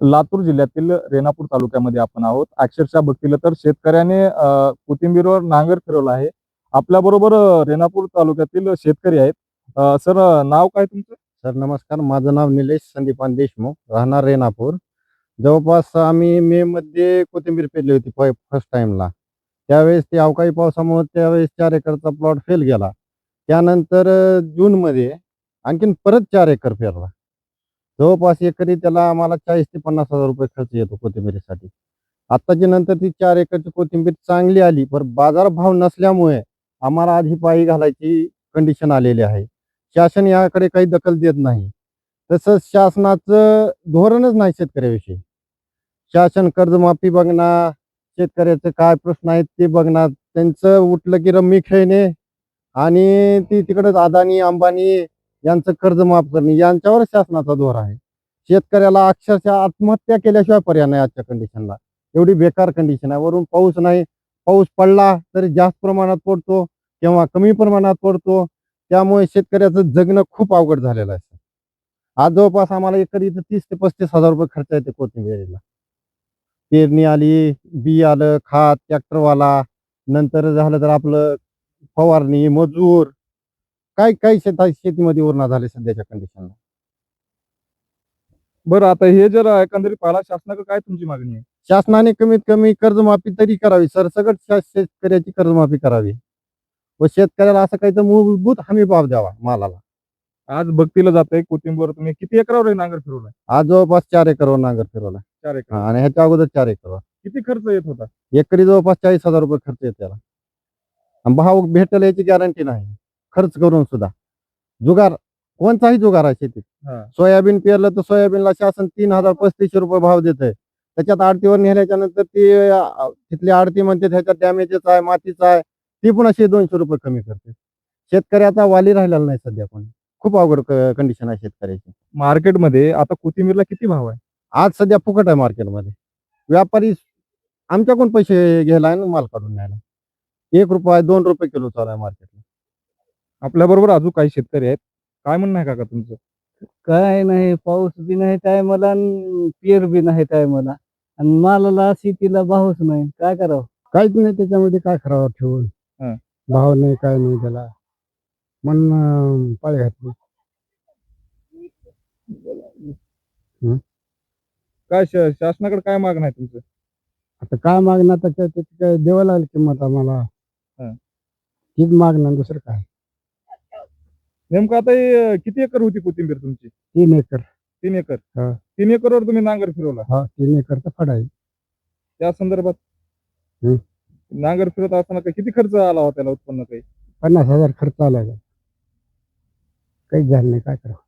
लातूर जिल्ह्यातील रेणापूर तालुक्यामध्ये आपण आहोत. अक्षरशः बघतील तर शेतकऱ्याने कोथिंबीरवर नांगर फिरवला आहे. आपल्या बरोबर रेणापूर तालुक्यातील शेतकरी आहेत. सर नाव काय तुमचं? सर नमस्कार. माझं नाव निलेश संदीपान देशमुख. राहणार रेणापूर. जवळपास आम्ही मे मध्ये कोथिंबीर पेरली होती फर्स्ट टाइमला त्यावेळेस ते अवकाळी पावसामुळे त्यावेळेस चार एकरचा प्लॉट फेल गेला. त्यानंतर जून मध्ये आणखीन परत चार एकर पेरला. जवळपास एकरी त्याला आम्हाला चाळीस ते पन्नास हजार रुपये खर्च येतो कोथिंबीरीसाठी. आत्ताची नंतर ती चार एकरची कोथिंबीर चांगली आली पण बाजार भाव नसल्यामुळे आम्हाला आधी पायी घालायची कंडिशन आलेली आहे. शासन याकडे काही दखल देत नाही. तसंच शासनाचं धोरणच नाही शेतकऱ्याविषयी. शासन कर्जमाफी बघणार शेतकऱ्याचे काय प्रश्न आहेत ते बघणार त्यांचं उठलं की रम्मी खेळणे आणि ती तिकडंच अदानी अंबानी यांचं कर्ज माफ करणे यांच्यावर शासनाचा जोर आहे. शेतकऱ्याला अक्षरशः आत्महत्या केल्याशिवाय पर्याय नाही आजच्या कंडिशनला एवढी बेकार कंडिशन आहे. वरून पाऊस नाही पाऊस पडला तरी जास्त प्रमाणात पडतो किंवा कमी प्रमाणात पडतो. त्यामुळे शेतकऱ्याचं जगणं खूप अवघड झालेलं आहे. आज जवळपास आम्हाला एकरी इथं तीस ते पस्तीस हजार रुपये खर्च येते कोथिंबीरीला. पेरणी आली बी आलं खात ट्रॅक्टरवाला नंतर झालं तर आपलं फवारणी मजूर. काय काही शेता शेतीमध्ये उरणा झाले सध्याच्या कंडिशनला बरं आता हे जर एकंदरीत पाहिला शासनाकडे काय तुमची मागणी आहे? शासनाने कमीत कमी कर्जमाफी तरी करावी. सरसकट शा- शेतकऱ्याची कर्जमाफी करावी. व शेतकऱ्याला असं काही तर मूलभूत हमी भाव द्यावा मालाला. आज बघतील जात कोथिंबीर तुम्ही किती एकरावर हे नांगर फिरवलाय? आज जवळपास चार एकरवर नांगर फिरवला चार एकर हा, आणि ह्याच्या अगोदर चार एकरवर. किती खर्च येत होता? एकरी जवळपास चाळीस हजार रुपये खर्च येतो त्याला आणि भाव भेटेल याची गॅरंटी नाही. खर्च करून सुद्धा. जुगार कोणताही जुगार आहे शेतीत. हा. सोयाबीन पेरलं तर सोयाबीनला शासन तीन हजार पस्तीसशे रुपये भाव देत आहे त्याच्यात आडतीवर नेल्याच्या नंतर ती तिथली आडती म्हणते त्याच्यात डॅमेजेस आहे मातीचा आहे ती पुन्हा शे दोनशे रुपये कमी करते. शेतकऱ्याचा वाली राहिलेला नाही सध्या कोणी खूप अवघड कंडिशन आहे शेतकऱ्याची. मार्केटमध्ये आता कोथिंबीरला किती भाव आहे? आज सध्या फुकट आहे मार्केटमध्ये. व्यापारी आमच्याकडून पैसे घ्यायला आणि माल काढून न्यायला. एक रुपये दोन रुपये किलो चालू आहे मार्केटला. आपल्या बरोबर अजून काही शेतकरी आहेत. काय म्हणणं आहे काका तुमचं? काय नाही पाऊस बी नाही टायमाला पेर बी नाही टायमाला. आणि मालाला शेतीला भावच नाही. काय करावं? काहीच नाही त्याच्यामध्ये काय करावं ठेवून? हं. भाव नाही काय नाही त्याला. मन पाळी घातली. काय श- शासनाकडे काय मागणं आहे तुमचं? आता काय त्याच्या त्याची काय देवा लागेल किंमत आम्हाला. हं. तीच मागणार दुसरं काय? नेमकं आता हे किती एकर होती कोथिंबीर तुमची? तीन एकर. तीन एकर. हा. तीन एकरवर तुम्ही नांगर फिरवला. हा तीन एकरचा फड आहे. त्या संदर्भात? हम्म. नांगर फिरत असताना काय किती खर्च आला होता त्याला उत्पन्न काही? पन्नास हजार खर्च आला काहीच झालं नाही काय करावं?